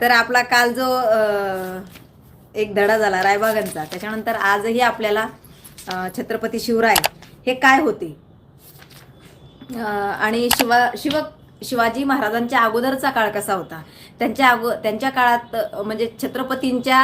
तर आपला काल जो एक धडा झाला रायबागांचा त्याच्यानंतर आजही आपल्याला छत्रपती शिवराय हे काय होते? आणि शिवा शिव शिवाजी महाराजांच्या अगोदरचा काळ कसा होता? त्यांच्या अगो त्यांच्या काळात म्हणजे छत्रपतींच्या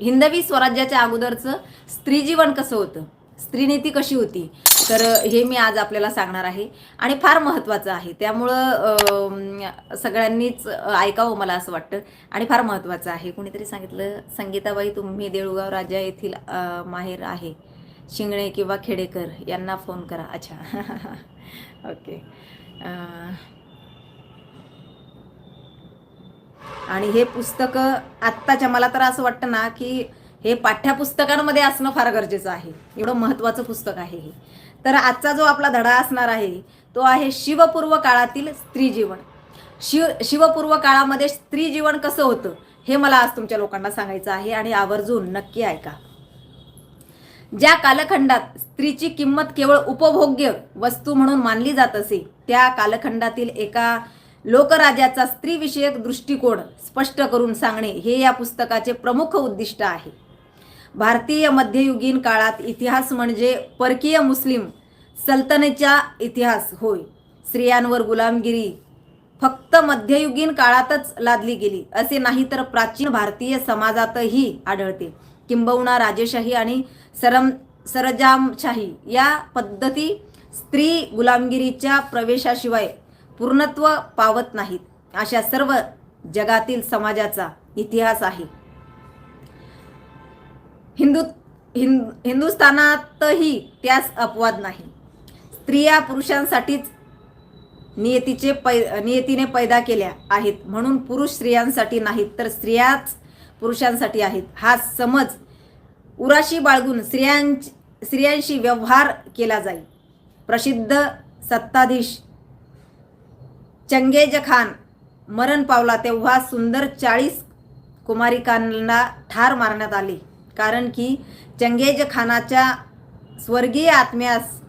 हिंदवी स्वराज्याच्या अगोदरचं स्त्री जीवन कसं होतं? स्त्रीनीती कशी होती? तर हे मी आज आपल्याला सांगणार आहे. आणि फार महत्त्वाचं आहे. त्यामुळं सगळ्यांनीच ऐकावं मला असं वाटतं. आणि फार महत्त्वाचं आहे. कुणीतरी सांगितलं संगीताबाई तुम्ही देऊळगाव राजा येथील माहेर आहे. शिंगणे किंवा खेडेकर यांना फोन करा. अच्छा. ओके. आणि हे पुस्तकं आत्ताच्या मला तर असं वाटतं ना की हे पाठ्यपुस्तकांमध्ये असणं फार गरजेचं आहे. एवढं महत्त्वाचं पुस्तक आहे हे. तर आजचा जो आपला धडा असणार आहे तो आहे शिवपूर्व काळातील स्त्री जीवन शिव शिवपूर्व काळामध्ये स्त्री जीवन कसं होतं हे मला आज तुमच्या लोकांना सांगायचं आहे आणि आवर्जून नक्की ऐका. ज्या कालखंडात स्त्रीची किंमत केवळ उपभोग्य वस्तू म्हणून मानली जात असे त्या कालखंडातील एका लोकराजाचा स्त्रीविषयक दृष्टिकोन स्पष्ट करून सांगणे हे या पुस्तकाचे प्रमुख उद्दिष्ट आहे. भारतीय मध्ययुगीन काळात इतिहास म्हणजे परकीय मुस्लिम सल्तनेचा इतिहास होय. स्त्रियांवर गुलामगिरी फक्त मध्ययुगीन काळातच लादली गेली असे नाही तर प्राचीन भारतीय समाजातही आढळते. किंबहुना राजेशाही आणि सरम सरजामशाही या पद्धती स्त्री गुलामगिरीच्या प्रवेशाशिवाय पूर्णत्व पावत नाहीत. अशा सर्व जगातील समाजाचा इतिहास आहे. हिंदू हिंद हिंदुस्थानातही त्यास अपवाद नाही. स्त्रिया पुरुषांसाठीच नियतीचे पै नियतीने पैदा केल्या आहेत. म्हणून पुरुष स्त्रियांसाठी नाहीत तर स्त्रियाच पुरुषांसाठी आहेत. हा समज उराशी बाळगून स्त्रियां स्त्रियांशी व्यवहार केला जाईल प्रसिद्ध सत्ताधीश चंगेज खान मरण पावला तेव्हा सुंदर चाळीस कुमारिकांना ठार मारण्यात आले. कारण की चंगेज खानाच्या स्वर्गीय आत्म्यास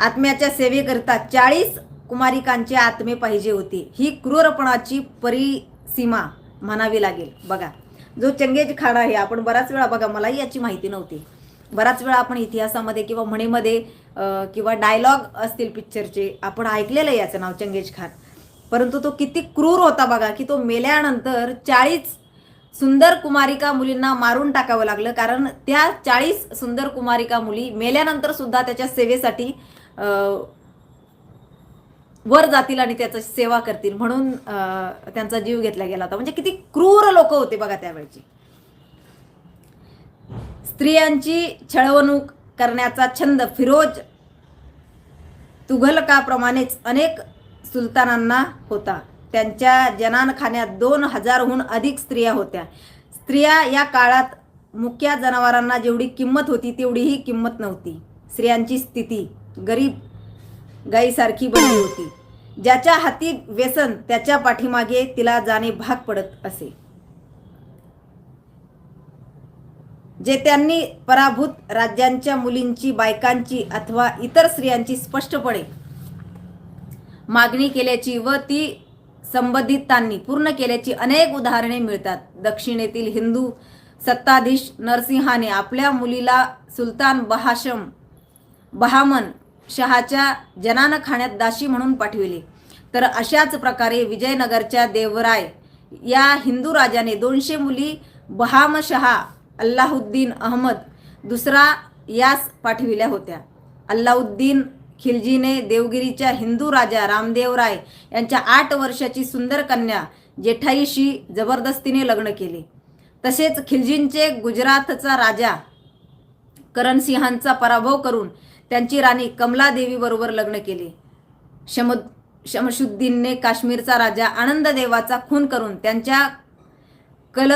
आत्म्याच्या सेवेकरिता चाळीस कुमारिकांचे आत्मे पाहिजे होते. ही क्रूरपणाची परिसीमा म्हणावी लागेल. बघा जो चंगेज खान आहे आपण बराच वेळा बघा मलाही याची माहिती नव्हती. बराच वेळा आपण इतिहासामध्ये किंवा म्हणीमध्ये किंवा डायलॉग असतील पिक्चरचे आपण ऐकलेलं आहे याचं नाव चंगेज खान. परंतु तो किती क्रूर होता बघा की तो मेल्यानंतर चाळीस सुंदर कुमारिका मुलींना मारून टाकावं लागलं. कारण त्या चाळीस सुंदर कुमारिका मुली मेल्यानंतर सुद्धा त्याच्या सेवेसाठी वर जातील आणि त्याचा सेवा करतील. म्हणून त्यांचा जीव घेतला गेला होता. म्हणजे किती क्रूर लोक होते बघा त्यावेळची. स्त्रियांची छळवणूक करण्याचा छंद फिरोज तुघलकाप्रमाणेच अनेक सुलतानांना होता. त्यांच्या जनानखान्यात दोन हजारहून अधिक स्त्रिया होत्या. स्त्रिया या काळात मुक्या जनावरांना जेवढी किंमत होती तेवढीही किंमत नव्हती. स्त्रियांची स्थिती गरीब गाईसारखी बनली होती. ज्याच्या हाती व्यसन त्याच्या पाठीमागे तिला जाणे भाग पडत असे. जे त्यांनी पराभूत राज्यांच्या मुलींची बायकांची अथवा इतर स्त्रियांची स्पष्टपणे मागणी केल्याची व ती संबंधितांनी पूर्ण केल्याची अनेक उदाहरणे मिळतात. दक्षिणेतील हिंदू सत्ताधीश नरसिंहाने आपल्या मुलीला सुलतान बहाशम बहामन शहाच्या जनानखान्यात दाशी म्हणून पाठविले. तर अशाच प्रकारे विजयनगरच्या देवराय या हिंदू राजाने दोनशे मुली बहामशहा अल्लाहुद्दीन अहमद दुसरा यास पाठविल्या होत्या. अल्लाउद्दीन खिलजीने देवगिरीच्या हिंदू राजा रामदेवराय यांच्या आठ वर्षाची सुंदर कन्या जेठाईशी जबरदस्तीने लग्न केले. तसेच खिलजींचे गुजरातचा राजा करणसिंहांचा पराभव करून त्यांची राणी कमलादेवीबरोबर लग्न केले. शम शमशुद्दीनने काश्मीरचा राजा आनंददेवाचा खून करून त्यांच्या कल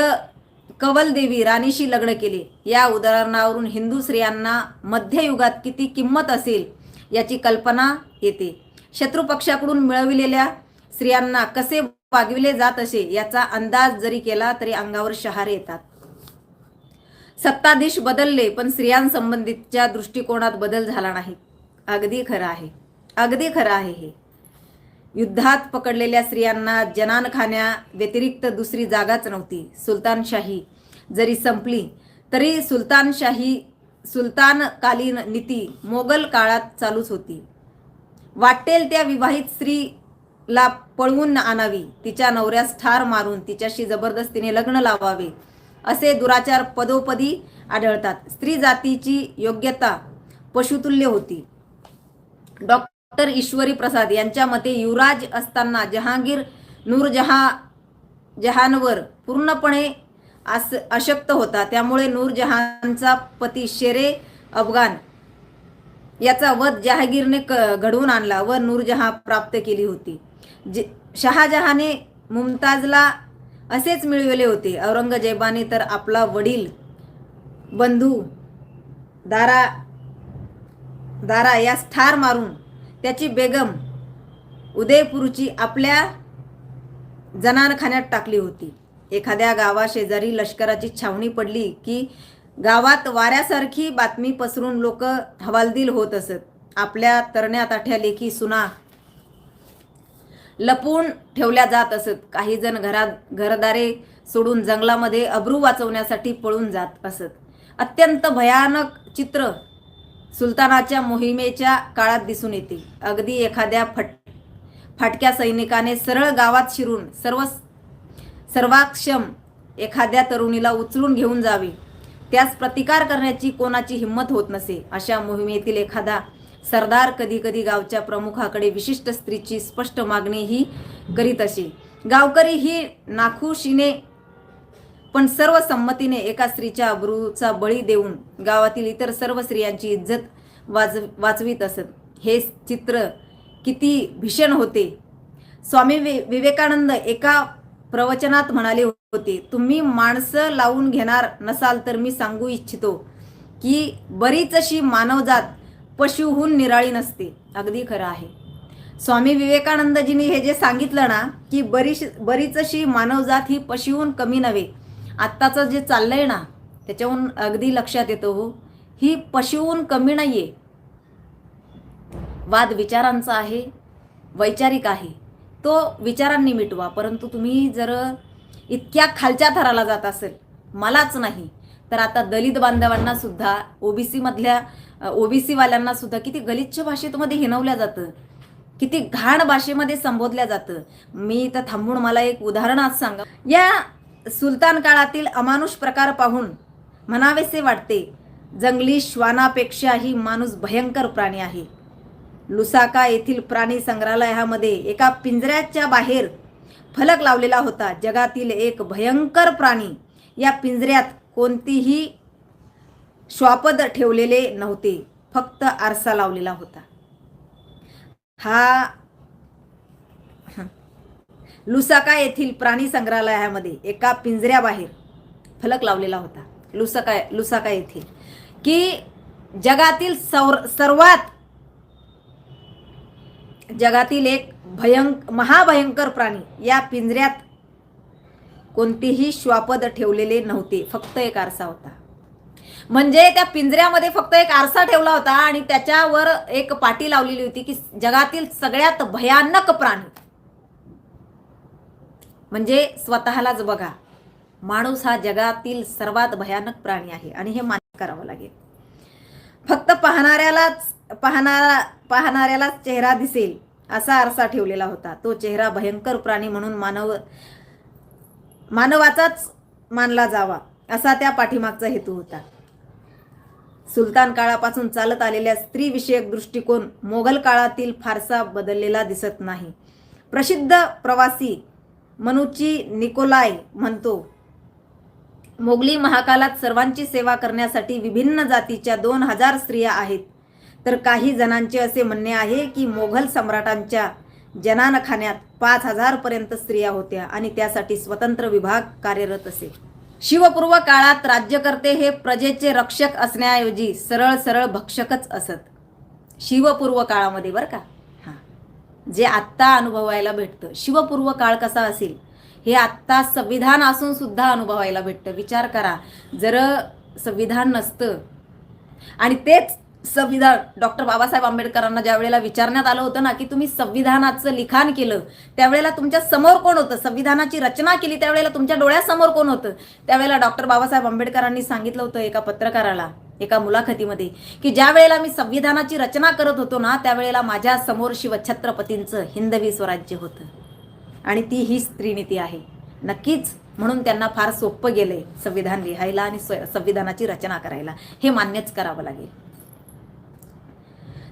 कवलदेवी राणीशी लग्न केले. या उदाहरणावरून हिंदू स्त्रियांना मध्ययुगात किती किंमत असेल याची कल्पना येते. शत्रुपक्षाकडून मिळविलेल्या स्त्रियांना कसे वागविले जात असे याचा अंदाज जरी केला तरी अंगावर शहारे येतात. सत्ताधीश बदलले पण स्त्रियांसंबंधितच्या दृष्टिकोनात बदल झाला नाही. अगदी खरं आहे. अगदी खरं आहे हे. युद्धात पकडलेल्या स्त्रियांना जनानखान्या व्यतिरिक्त दुसरी जागाच नव्हती. सुलतानशाही जरी संपली तरी सुलतानशाही सुलतानकालीन नीती मोगल काळात चालूच होती. वाटेल त्या विवाहित स्त्रीला पळवून आणावी. तिच्या नवऱ्यास ठार मारून तिच्याशी जबरदस्तीने लग्न लावावे असे दुराचार पदोपदी आढळतात. स्त्री जातीची योग्यता पशुतुल्य होती. डॉक्टर ईश्वरी प्रसाद यांच्या मते युवराज असताना जहांगीर नूरजहा जहानवर पूर्णपणे अस अशक्त होता. त्यामुळे नूरजहानचा पती शेरे अफगाण याचा वध जहागीरने क घडवून आणला व नूरजहाँ प्राप्त केली होती. जे शहाजहाने मुमताजला असेच मिळविले होते. औरंगजेबाने तर आपला वडील बंधू दारा दारा यास ठार मारून त्याची बेगम उदयपूरची आपल्या जनानखान्यात टाकली होती. एखाद्या गावाशेजारी लष्कराची छावणी पडली की गावात वाऱ्यासारखी बातमी पसरून लोक हवालदिल होत असत. आपल्या तरण्या ताठ्या लेखी सुना लपून ठेवल्या जात असत. काही जण घरात घरदारे सोडून जंगलामध्ये अब्रू वाचवण्यासाठी पळून जात असत. अत्यंत भयानक चित्र सुलतानाच्या मोहिमेच्या काळात दिसून येते. अगदी एखाद्या फट फाटक्या सैनिकाने सरळ गावात शिरून सर्व सर्वाक्षम एखाद्या तरुणीला उचलून घेऊन जावे. त्यास प्रतिकार करण्याची कोणाची हिंमत होत नसे अशा मोहिमेतील एखादा सरदार कधी कधी गावच्या प्रमुखाकडे विशिष्ट स्त्रीची स्पष्ट मागणीही करीत असे. गावकरी ही नाखुशीने पण सर्व संमतीने एका स्त्रीच्या अब्रूचा बळी देऊन गावातील इतर सर्व स्त्रियांची इज्जत वाज वाचवीत असत. हे चित्र किती भीषण होते. स्वामी वि विवेकानंद एका प्रवचनात म्हणाले होते तुम्ही माणसं लावून घेणार नसाल तर मी सांगू इच्छितो की बरीचशी मानवजात पशुहून निराळी नसते. अगदी खरं आहे. स्वामी विवेकानंदजींनी हे जे सांगितलं ना की बरीच बरीचशी मानवजात ही पशुहून कमी नव्हे आत्ताचं जे चाललंय ना त्याच्याहून अगदी लक्षात येतं हो. ही पशुहून कमी नाहीये. वाद विचारांचा आहे वैचारिक आहे. तो विचारांनी मिटवा. परंतु तुम्ही जर इतक्या खालच्या थराला जात असेल मलाच नाही. तर आता दलित बांधवांना सुद्धा ओबीसी मधल्या ओबीसी सुद्धा किती गलिच्छ भाषेमध्ये हिनवल्या जातं. किती घाण भाषेमध्ये संबोधल्या जातं. मी तर थांबून मला एक उदाहरण आज सांगा. या सुलतान काळातील अमानुष प्रकार पाहून म्हणावेसे वाटते जंगली श्वानापेक्षाही माणूस भयंकर प्राणी आहे. लुसाका येथील प्राणी संग्रहालयामध्ये एका पिंजऱ्याच्या बाहेर फलक लावलेला होता. जगातील एक भयंकर प्राणी या पिंजऱ्यात कोणतीही श्वापद ठेवलेले नव्हते. फक्त आरसा लावलेला होता. हा. लुसाका येथील प्राणी संग्रहालयामध्ये एका पिंजऱ्याबाहेर फलक लावलेला होता. लुसाका लुसाका येथील. की जगातील सौर सर्वात जगातील एक भयंक महाभयंकर प्राणी या पिंजऱ्यात कोणतीही श्वापद ठेवलेले नव्हते. फक्त एक आरसा होता. म्हणजे त्या पिंजऱ्यामध्ये फक्त एक आरसा ठेवला होता आणि त्याच्यावर एक पाटी लावलेली होती की जगातील सगळ्यात भयानक प्राणी. म्हणजे स्वतःलाच बघा. माणूस हा जगातील सर्वात भयानक प्राणी आहे आणि हे मान्य करावं लागेल. फक्त पाहणाऱ्यालाच पाहणारा पाहणाऱ्यालाच चेहरा दिसेल असा आरसा ठेवलेला होता. तो चेहरा भयंकर प्राणी म्हणून मानव मानवाचाच मानला जावा असा त्या पाठीमागचा हेतू होता. सुलतान काळापासून चालत आलेल्या स्त्रीविषयक दृष्टिकोन मोगल काळातील फारसा बदललेला दिसत नाही. प्रसिद्ध प्रवासी मनुची निकोलाय म्हणतो मोगली महाकालात सर्वांची सेवा करण्यासाठी विभिन्न जातीच्या दोन हजार स्त्रिया आहेत. तर काही जणांचे असे म्हणणे आहे की मोघल सम्राटांच्या जनानखान्यात पाच हजार पर्यंत स्त्रिया होत्या आणि त्यासाठी स्वतंत्र विभाग कार्यरत असे. शिवपूर्व काळात राज्यकर्ते हे प्रजेचे रक्षक असण्याऐवजी सरळ सरळ भक्षकच असत. शिवपूर्व काळामध्ये बरं का? हां. जे आत्ता अनुभवायला भेटतं. शिवपूर्व काळ कसा असेल? हे आत्ता संविधान असून सुद्धा अनुभवायला भेटतं. विचार करा. जर संविधान नसतं आणि तेच संविधान. डॉक्टर बाबासाहेब आंबेडकरांना ज्या वेळेला विचारण्यात आलं होतं ना की तुम्ही संविधानाचं लिखाण केलं त्यावेळेला तुमच्यासमोर कोण होतं? संविधानाची रचना केली त्यावेळेला तुमच्या डोळ्यासमोर कोण होतं? त्यावेळेला डॉक्टर बाबासाहेब आंबेडकरांनी सांगितलं होतं एका पत्रकाराला एका मुलाखतीमध्ये की ज्या वेळेला मी संविधानाची रचना करत होतो ना त्यावेळेला माझ्यासमोर शिवछत्रपतींचं हिंदवी स्वराज्य होतं. आणि ती ही स्त्रीनीती आहे. नक्कीच म्हणून त्यांना फार सोपं गेलंय संविधान लिहायला आणि स्व- संविधानाची रचना करायला. हे मान्यच करावं लागेल.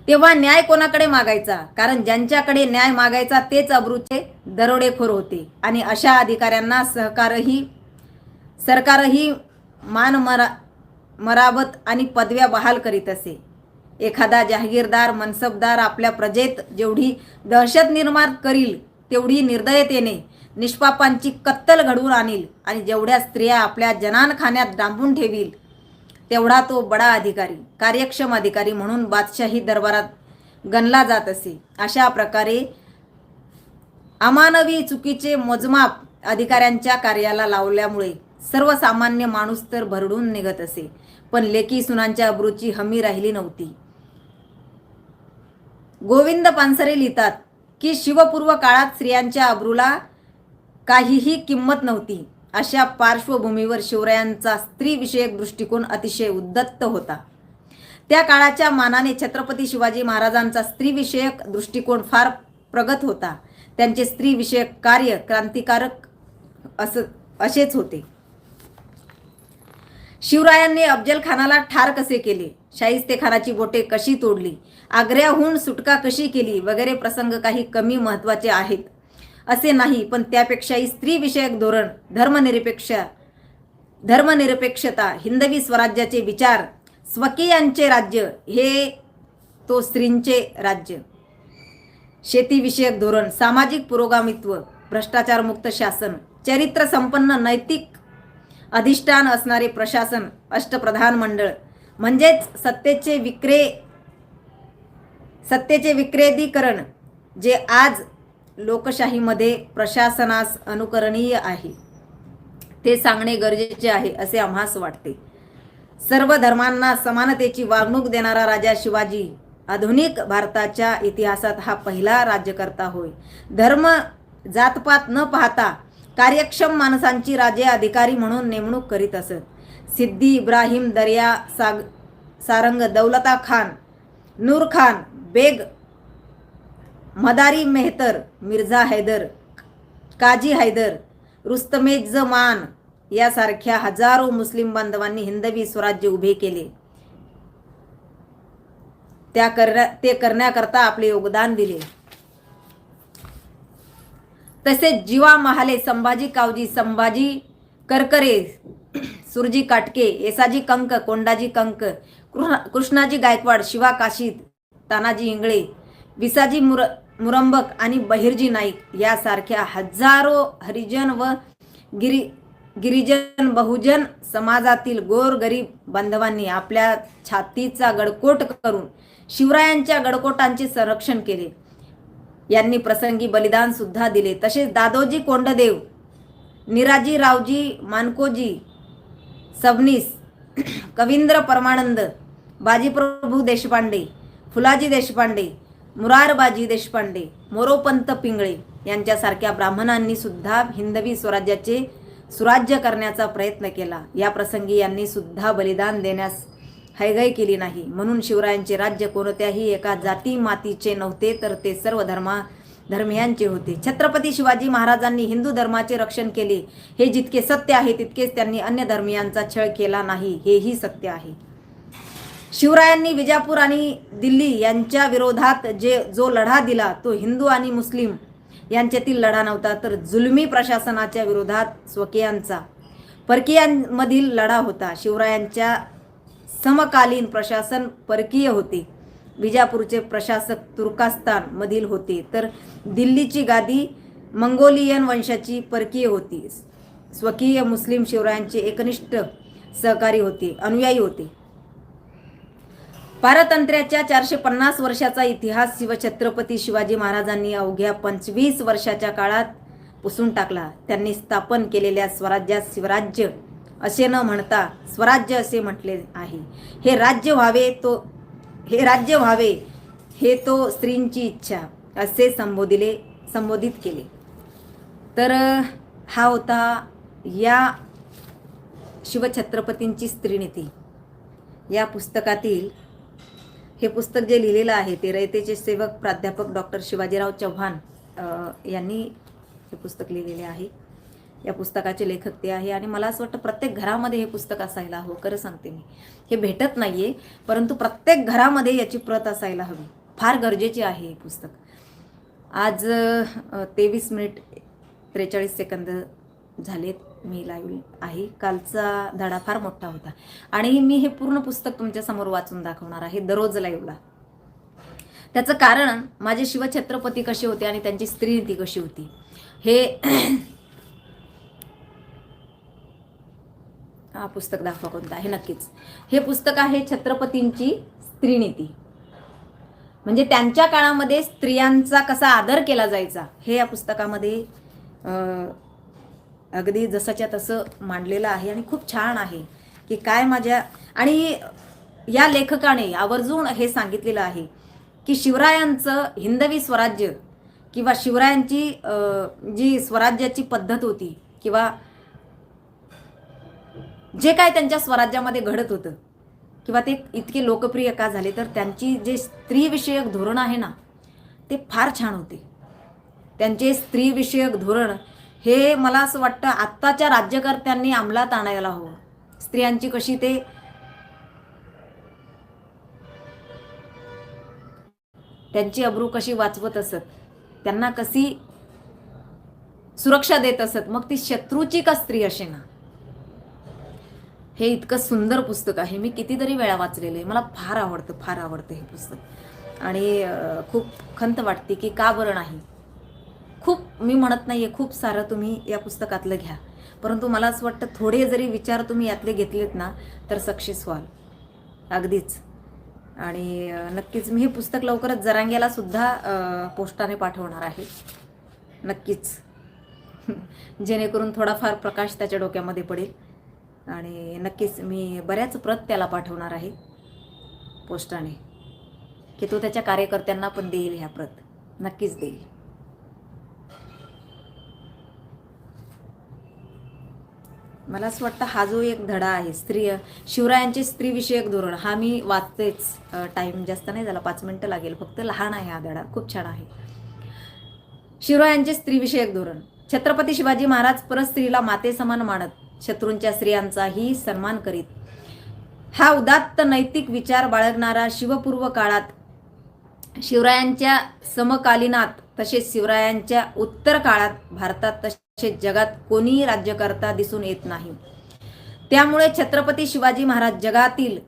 तेव्हा न्याय कोणाकडे मागायचा? कारण ज्यांच्याकडे न्याय मागायचा तेच अब्रूचे दरोडेखोर होते. आणि अशा अधिकाऱ्यांना सहकारही सरकारही मान मरा मरावत आणि पदव्या बहाल करीत असे. एखादा जहागीरदार मनसबदार आपल्या प्रजेत जेवढी दहशत निर्माण करील तेवढी निर्दयतेने निष्पापांची कत्तल घडवून आणील आणि जेवढ्या स्त्रिया आपल्या जनानखान्यात डांबून ठेवील तेवढा तो बडा अधिकारी कार्यक्षम अधिकारी म्हणून बादशाही दरबारात गणला जात असे. अशा प्रकारे अमानवी चुकीचे मोजमाप अधिकाऱ्यांच्या कार्याला लावल्यामुळे सर्वसामान्य माणूस तर भरडून निघत असे. पण लेखी सुनांच्या अब्रूची हमी राहिली नव्हती. गोविंद पानसरे लिहितात की शिवपूर्व काळात स्त्रियांच्या अब्रूला काहीही किंमत नव्हती. अशा पार्श्वभूमीवर शिवरायांचा स्त्रीविषयक दृष्टिकोन अतिशय उद्दत्त होता. त्या काळाच्या मानाने छत्रपती शिवाजी महाराजांचा स्त्रीविषयक दृष्टिकोन फार प्रगत होता. त्यांचे स्त्रीविषयक कार्य क्रांतिकारक अस असेच होते. शिवरायांनी अफजल खानाला ठार कसे केले? शाहिस्तेखानाची बोटे कशी तोडली? आग्र्याहून सुटका कशी केली? वगैरे प्रसंग काही कमी महत्त्वाचे आहेत. असे नाही पण त्यापेक्षाही स्त्रीविषयक धोरण धर्मनिरपेक्ष धर्मनिरपेक्षता हिंदवी स्वराज्याचे विचार स्वकीयांचे राज्य हे तो स्त्रींचे राज्य. शेतीविषयक धोरण सामाजिक पुरोगामित्व भ्रष्टाचारमुक्त शासन चरित्र संपन्न नैतिक अधिष्ठान असणारे प्रशासन अष्टप्रधान मंडळ. म्हणजेच सत्तेचे विक्रे सत्तेचे विक्रेदीकरण जे आज लोकशाहीमध्ये प्रशासनास अनुकरणीय आहे. ते सांगणे गरजेचे आहे असे आम्हास वाटते. सर्व धर्मांना समानतेची वागणूक देणारा राजा शिवाजी आधुनिक भारताच्या इतिहासात हा पहिला राज्यकर्ता होय. धर्म जातपात न पाहता कार्यक्षम माणसांची राजे अधिकारी म्हणून नेमणूक करीत असत. सिद्धी इब्राहिम दर्या साग सारंग दौलता खान नूर खान बेग मदारी मेहतर मिर्झा हैदर काजी हैदर रुस्तमेजमान यासारख्या हजारो मुस्लिम बांधवांनी हिंदवी स्वराज्य उभे केले. त्या करण्या ते करण्याकरता आपले योगदान दिले. तसेच जीवा महाले संभाजी कावजी संभाजी करकरे सुरजी काटके येसाजी कंक कोंडाजी कंक कृष्णाजी गायकवाड शिवा काशीद तानाजी इंगळे विसाजी मुर मुरंबक आणि बहिर्जी नाईक यासारख्या हजारो हरिजन व गिरी गिरिजन बहुजन समाजातील गोरगरीब बांधवांनी आपल्या छातीचा गडकोट करून शिवरायांच्या गडकोटांचे संरक्षण केले. यांनी प्रसंगी बलिदान सुद्धा दिले. तसेच दादोजी कोंडदेव निराजी रावजी मानकोजी सबनीस कविंद्र परमानंद बाजीप्रभू देशपांडे फुलाजी देशपांडे मुरारबाजी देशपांडे मोरोपंत पिंगळे यांच्यासारख्या ब्राह्मणांनी सुद्धा हिंदवी स्वराज्याचे सुराज्य करण्याचा प्रयत्न केला. या प्रसंगी यांनी सुद्धा बलिदान देण्यास हैगय केली नाही. म्हणून शिवरायांचे राज्य कोणत्याही एका जाती मातीचे नव्हते तर ते सर्व धर्मा धर्मियांचे होते. छत्रपती शिवाजी महाराजांनी हिंदू धर्माचे रक्षण केले. हे जितके सत्य आहे तितकेच त्यांनी अन्य धर्मियांचा छळ केला नाही. हेही सत्य आहे. शिवरायांनी विजापूर आणि दिल्ली यांच्या विरोधात जे जो लढा दिला तो हिंदू आणि मुस्लिम यांच्यातील लढा नव्हता तर जुलमी प्रशासनाच्या विरोधात स्वकीयांचा परकीयांमधील लढा होता. शिवरायांच्या समकालीन प्रशासन परकीय होते. विजापूरचे प्रशासक तुर्कास्तान मधील होते. तर दिल्लीची गादी मंगोलियन वंशाची परकीय होती. स्वकीय मुस्लिम शिवरायांचे एकनिष्ठ सहकारी होते अनुयायी होते. पारतंत्र्याच्या चारशे पन्नास वर्षाचा इतिहास शिवछत्रपती शिवाजी महाराजांनी अवघ्या पंचवीस वर्षाच्या काळात पुसून टाकला. त्यांनी स्थापन केलेल्या स्वराज्यात शिवराज्य असे न म्हणता स्वराज्य असे म्हटले आहे. हे राज्य व्हावे तो हे राज्य व्हावे हे तो स्त्रींची इच्छा असे संबोधिले संबोधित केले. तर हा होता या शिवछत्रपतींची स्त्रीनीती. या पुस्तकातील हे पुस्तक जे लिहिलेलं आहे ते रयतेचे सेवक प्राध्यापक डॉक्टर शिवाजीराव चव्हाण यांनी हे पुस्तक लिहिलेले आहे. या पुस्तकाचे लेखक ते आहे आणि मला असं वाटतं प्रत्येक घरामध्ये हे पुस्तक असायला हवं खरं सांगते मी. हे भेटत नाही आहे परंतु प्रत्येक घरामध्ये याची प्रत असायला हवी. फार गरजेचे आहे हे पुस्तक. आज तेवीस मिनिट त्रेचाळीस सेकंद झालेत. मी लाईव्ह आहे. कालचा धडा फार मोठा होता. आणि मी हे पूर्ण पुस्तक तुमच्यासमोर वाचून दाखवणार आहे दररोज लाईव्हला त्याचं कारण माझे शिवछत्रपती कसे होते आणि त्यांची स्त्रीनीती कशी होती हे हा पुस्तक दाखवा कोणतं आहे नक्कीच. हे पुस्तक आहे छत्रपतींची स्त्रीनीती म्हणजे त्यांच्या काळामध्ये स्त्रियांचा कसा आदर केला जायचा हे या पुस्तकामध्ये अगदी जसंच्या तसं मांडलेलं आहे आणि खूप छान आहे की काय माझ्या आणि या लेखकाने आवर्जून हे सांगितलेलं आहे की शिवरायांचं हिंदवी स्वराज्य किंवा शिवरायांची जी स्वराज्याची पद्धत होती किंवा जे काय त्यांच्या स्वराज्यामध्ये घडत होतं किंवा ते इतके लोकप्रिय का झाले तर त्यांची जे स्त्रीविषयक धोरण आहे ना ते फार छान होते. त्यांचे स्त्रीविषयक धोरण हे मला असं वाटतं आत्ताच्या राज्यकर्त्यांनी अंमलात आणायला हवं. स्त्रियांची कशी ते त्यांची अब्रू कशी वाचवत असत त्यांना कशी सुरक्षा देत असत मग ती शत्रूची का स्त्री असे ना? हे इतकं सुंदर पुस्तक आहे. मी कितीतरी वेळा वाचलेलं आहे. मला फार आवडतं फार आवडतं हे पुस्तक. आणि खूप खंत वाटते की का बरं नाही. मी म्हणत नाही आहे खूप सारं तुम्ही या पुस्तकातलं घ्या. परंतु मला असं वाटतं थोडे जरी विचार तुम्ही यातले घेतलेत ना तर सक्सेस व्हाल. अगदीच. आणि नक्कीच मी हे पुस्तक लवकरच जरांग्याला सुद्धा पोस्टाने पाठवणार आहे. नक्कीच. जेणेकरून थोडाफार प्रकाश त्याच्या डोक्यामध्ये पडेल. आणि नक्कीच मी बऱ्याच प्रत त्याला पाठवणार आहे पोस्टाने. की तो त्याच्या कार्यकर्त्यांना पण देईल ह्या प्रत. नक्कीच देईल. मला असं वाटतं हा जो एक धडा आहे स्त्री शिवरायांचे स्त्रीविषयक धोरण हा मी वाचतेच टाईम जास्त नाही झाला पाच मिनटं लागेल फक्त लहान आहे हा धडा खूप छान आहे. शिवरायांचे स्त्रीविषयक धोरण छत्रपती शिवाजी महाराज परस्त्रीला माते समान मानत शत्रूंच्या स्त्रियांचाही सन्मान करीत. हा उदात्त नैतिक विचार बाळगणारा शिवपूर्व काळात शिवरायांच्या समकालीनात तसेच शिवरायांच्या उत्तर काळात भारतात तसेच जगात कोणीही राज्यकर्ता दिसून येत नाही. त्यामुळे छत्रपती शिवाजी महाराज जगातील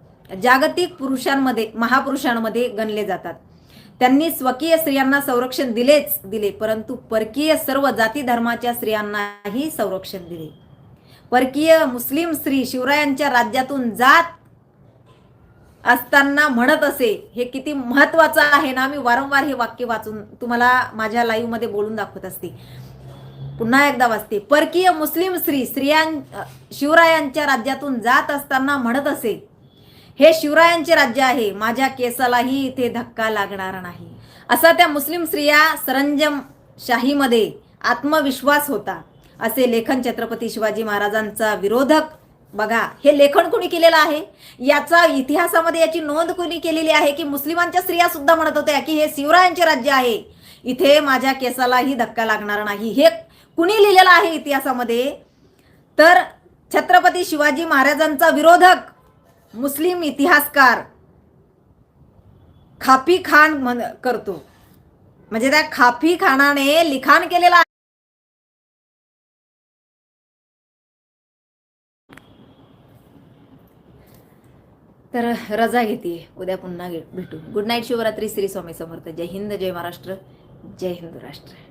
जागतिक पुरुषांमध्ये महापुरुषांमध्ये गणले जातात. त्यांनी स्वकीय स्त्रियांना संरक्षण दिलेच दिले परंतु परकीय सर्व जाती धर्माच्या स्त्रियांनाही संरक्षण दिले. परकीय मुस्लिम स्त्री शिवरायांच्या राज्यातून जात असताना म्हणत असे हे किती महत्वाचं आहे ना मी वारंवार हे वाक्य वाचून तुम्हाला माझ्या लाईव्हमध्ये बोलून दाखवत असते. पुन्हा एकदा वाचते. परकीय मुस्लिम स्त्री स्त्रियां शिवरायांच्या राज्यातून जात असताना म्हणत असे हे शिवरायांचे राज्य आहे. माझ्या केसालाही इथे धक्का लागणार नाही. असा त्या मुस्लिम स्त्रिया सरंजम शाहीमध्ये आत्मविश्वास होता. असे लेखन छत्रपती शिवाजी महाराजांचा विरोधक. बघा हे लेखन कोणी केलेलं आहे? याचा इतिहासामध्ये याची नोंद कोणी केलेली आहे की मुस्लिमांच्या स्त्रिया सुद्धा म्हणत होत्या की हे शिवरायांचे राज्य आहे. इथे माझ्या केसालाही धक्का लागणार नाही. हे कुणी लिहिलेलं आहे इतिहासामध्ये? तर छत्रपती शिवाजी महाराजांचा विरोधक मुस्लिम इतिहासकार खापी खान म्हण करतो. म्हणजे त्या खापी खानाने लिखाण केलेलं आहे. तर रजा घेते. उद्या पुन्हा भेटू. Good night Shivratri Shri Swami Samarth. जय हिंद जय महाराष्ट्र जय हिंदू राष्ट्र.